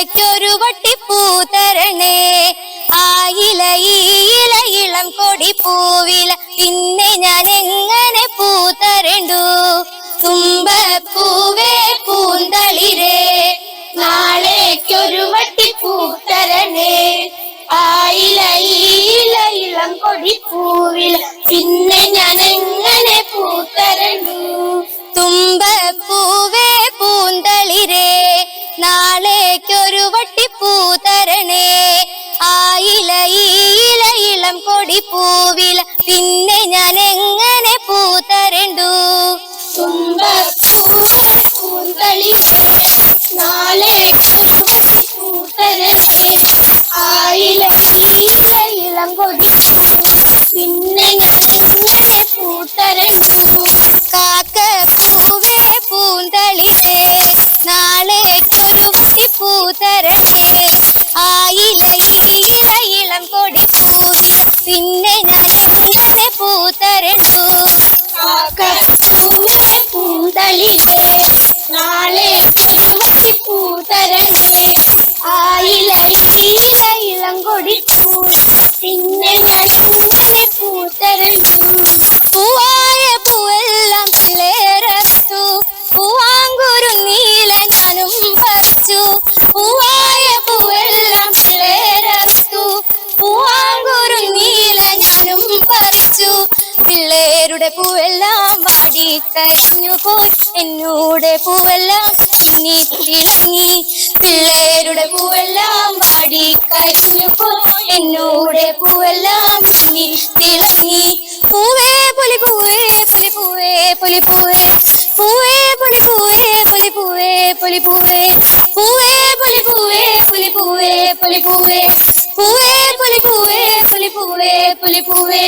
വട്ടി പൂതരണേ ആയില ഈയില ഇളം കൊടി പൂവില പിന്നെ ഞാൻ എങ്ങനെ പൂ തരണ്ടു തുമ്പപ്പൂവേ പൂന്തളിരേ. നാളേക്കൊരു വട്ടി തരണേ ആയില ഈയില ഇളം കൊടി പൂവില പിന്നെ ഞാൻ എങ്ങനെ പൂ തരണ്ടു പൂന്തളിരേ നാളേക്കൊരു വട്ടിപ്പൂ തരണേ ആയില ഇല ഇളം കൊടി പൂവില പിന്നെ ഞാൻ എങ്ങനെ പൂ തരണ്ടു ആയില ഇളം കൊടി പിന്നെ ഞാൻ എങ്ങനെ പൂത്തരണ്ടു കാക്ക പൂവേ നാളേക്കൊരു വട്ടി പൂതരണേ ആയില ഈയില ഇളം കൊടി പൂവില പിന്നെ ഞാൻ എങ്ങനെ പൂത്തരണ്ടു കാക്കപ്പൂവേ പൂന്തളിരേ നാളേക്കൊരു വട്ടി പിള്ളേരുടെ പൂവെല്ലാം വാടി കരിഞ്ഞു പോയി എന്നൂടെ പൂവെല്ലാം ഇനി തിളങ്ങി പിള്ളേരുടെ പൂവെല്ലാം വാടി കരിഞ്ഞു പോയി എന്നൂടെ പൂവെല്ലാം ഇനി തിളങ്ങി പൂവേ പുലി പൂവേ പുലി പൂവേ പുലി പൂവേ പൂവേ പുലി പൂവേ പുലി പൂവേ പുലി പൂവേ പൂവേ പുലി പൂവേ പുലി പൂവേ പുലി പൂവേ പൂവേ പുലി പൂവേ പുലി പൂവേ പുലി പൂവേ